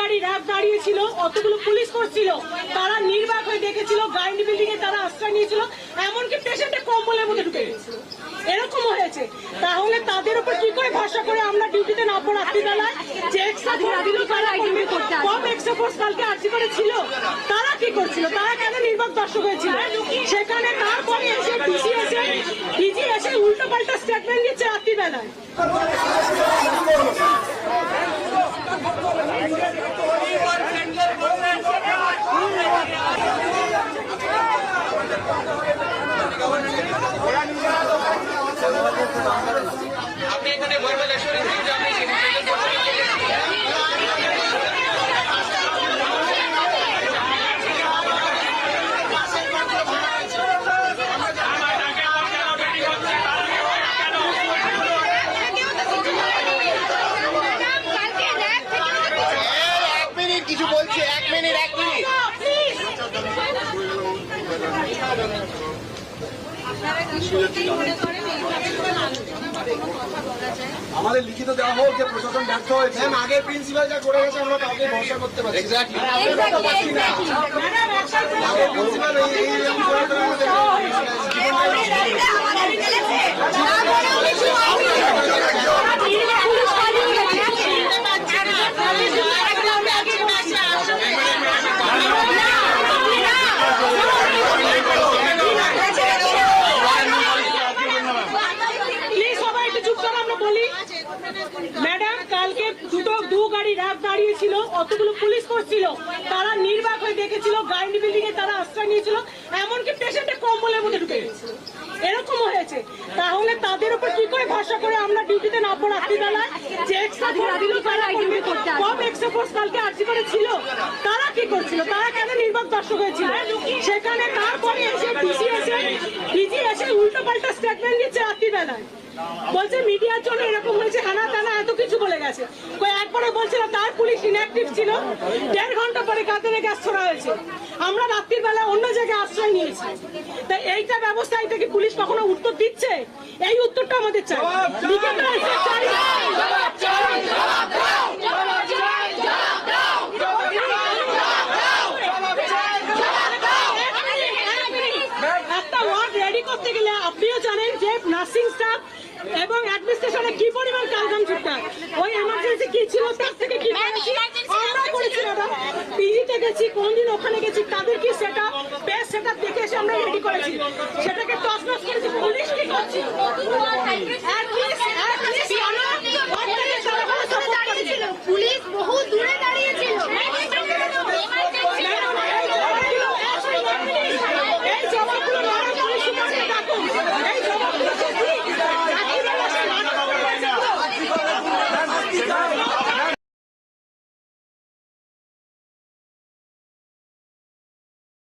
গাড়ি র্যাব দাঁড়িয়েছিল অতগুলো পুলিশ করছিল তারা নির্বাক হয়ে দেখেছিল গাইনি বিল্ডিং এ তারা আশ্রয় নিয়েছিল এমনকি পেশেন্টে কম্বলের মধ্যে ঢুকে গেছিল। এরকম হয়েছে। তাহলে তাদের উপর কি করে ভরসা করে আমরা ডিউটিতে নামবো রাত্রিবেলায়? যে এক্সট্রা ফোর্স দিল তারা কম এক্সট্রা ফোর্স কালকে আর্জি করে ছিল। তারা কি করছিল? তারা কেন নির্বাক দর্শক হয়েছিল? সেখানে তারপরে এসে ডিসি এসে ডিজি এসে উল্টো পাল্টা স্টেটমেন্ট দিচ্ছে রাত্রিবেলায়। আমাদের লিখিত দেওয়া হোক যে প্রশাসন ব্যর্থ হয়েছে। আগে আগের প্রিন্সিপাল যা করে গেছে আমরা কাউকে ভরসা করতে পারি এক্স্যাক্টলি প্রিন্সিপাল এই এই এরকম করে তো আমাদের প্লিজ সবাই একটু চুপ করো আমরা বলি ম্যাডাম কালকে দুটো দু গাড়ি র্যাব দাঁড়িয়েছিল অতগুলো পুলিশ করছিল তারা নির্বাক হয়ে দেখেছিল গাইনি বিল্ডিং এ তারা আশ্রয় নিয়েছিল এমনকি পেশেন্টে কম্বলের মধ্যে ঢুকে গেছিল এরকম হয়েছে। তাহলে তাদের উপর কি করে ভরসা করে আমরা ডিউটিতে নামবো রাত্রিবেলায়? যে এক্সট্রা ফোর্স দিল তারা কম এক্সট্রা ফোর্স কালকে আর্জি করে ছিল। তারা কি করছিল? তারা কেন নির্বাক দর্শক হয়েছিল? সেখানে তারপরে এসে ডিসি এসে ডিজি এসে উল্টো পাল্টা স্টেটমেন্ট দিচ্ছে রাত্রিবেলায়। বলছে মিডিয়ার জন্য এরকম হয়েছে হানা টানা এত কিছু বলে গেছে। কই একবারে বলছিল তার পুলিশ ইনঅ্যাক্টিভ ছিল দেড় ঘণ্টা পরে কাতারে গ্যাস ছড়া হয়েছে। আমরা রাত্রির বেলা অন্য জায়গায় আশ্রয় নিয়েছি। তাই এইটা ব্যবস্থা এটা কি পুলিশ কখনো উত্তর দিচ্ছে? এই উত্তরটা আমাদের চাই। একটা ওয়ার্ড রেডি করতে গেলে আপনিও জানেন যে নার্সিং স্টাফ এবং অ্যাডমিনিস্ট্রেশনে কি পরিমাণ কালগাম হয়। ওই এমার্জেন্সি কি ছিল? তার থেকে কি আমরা করেছি না পিজিতে গেছি কোনদিন ওখানে